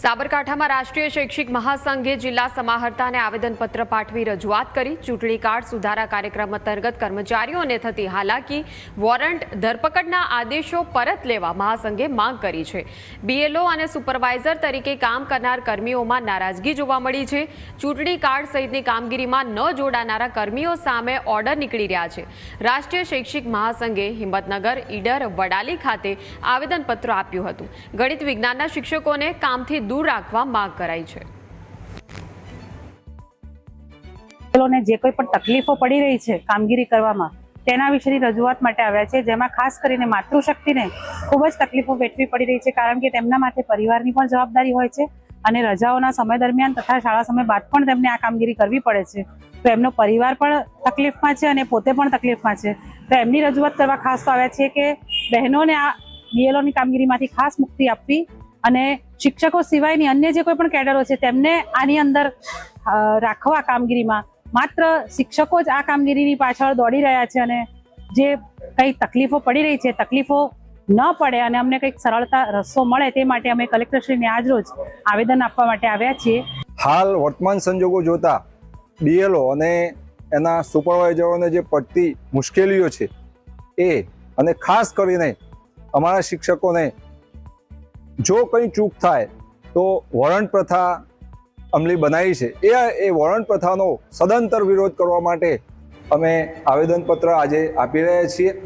સાબરકાંઠામાં રાષ્ટ્રીય શૈક્ષિક મહાસંઘે જિલ્લા સમાહર્તાને આવેદનપત્ર પાઠવી રજૂઆત કરી. ચૂંટણી કાર્ડ સુધારા કાર્યક્રમ અંતર્ગત કર્મચારીઓને થતી હાલાકી, વોરંટ ધરપકડના આદેશો પરત લેવા મહાસંઘે માંગ કરી છે. બીએલઓ અને સુપરવાઇઝર તરીકે કામ કરનાર કર્મીઓમાં નારાજગી જોવા મળી છે. ચૂંટણી કાર્ડ સહિતની કામગીરીમાં ન જોડાનારા કર્મીઓ સામે ઓર્ડર નીકળી રહ્યા છે. રાષ્ટ્રીય શૈક્ષિક મહાસંઘે હિંમતનગર, ઈડર, વડાલી ખાતે આવેદનપત્ર આપ્યું હતું. ગણિત વિજ્ઞાનના શિક્ષકોને કામથી દૂર રાખવા માંગ કરાઈ છે. જે કોઈ પણ તકલીફો પડી રહી છે કામગીરી કરવામાં, તેના વિશેની રજૂઆત માટે આવ્યા છે, જેમાં ખાસ કરીને માતૃશક્તિને ખૂબ જ તકલીફો વેઠવી પડી રહી છે, કારણ કે તેમના માટે પરિવારની પણ જવાબદારી હોય છે અને રજાઓના સમય દરમિયાન તથા શાળા સમય બાદ પણ તેમને આ કામગીરી કરવી પડે છે. તો એમનો પરિવાર પણ તકલીફમાં છે અને પોતે પણ તકલીફમાં છે. તો એમની રજૂઆત કરવા ખાસ તો આવ્યા છે કે બહેનોને આ બીએલઓની કામગીરીમાંથી ખાસ મુક્તિ આપવી અને શિક્ષકો સિવાયની અન્ય જે કોઈ પણ કેડરો છે, તેમને આની અંદર રાખવા કામગીરીમાં. માત્ર શિક્ષકો જ આ કામગીરીની પાછળ દોડી રહ્યા છે અને જે કંઈ તકલીફો પડી રહી છે, તકલીફો ન પડે અને અમને કંઈક સરળતા રસ્તો મળે તે માટે અમે કલેક્ટરશ્રીને આજ રોજ આવેદન આપવા માટે આવ્યા છીએ. હાલ વર્તમાન સંજોગો જોતા બીએલઓ અને એના સુપરવાઇઝરોને જે પડતી મુશ્કેલીઓ છે એ અને ખાસ કરીને અમારા શિક્ષકોને જો કંઈ ચૂક થાય તો વોરંટ પ્રથા અમલી બનાવી છે. એ એ વોરંટ પ્રથાનો સદંતર વિરોધ કરવા માટે અમે આવેદનપત્ર આજે આપી રહ્યા છીએ.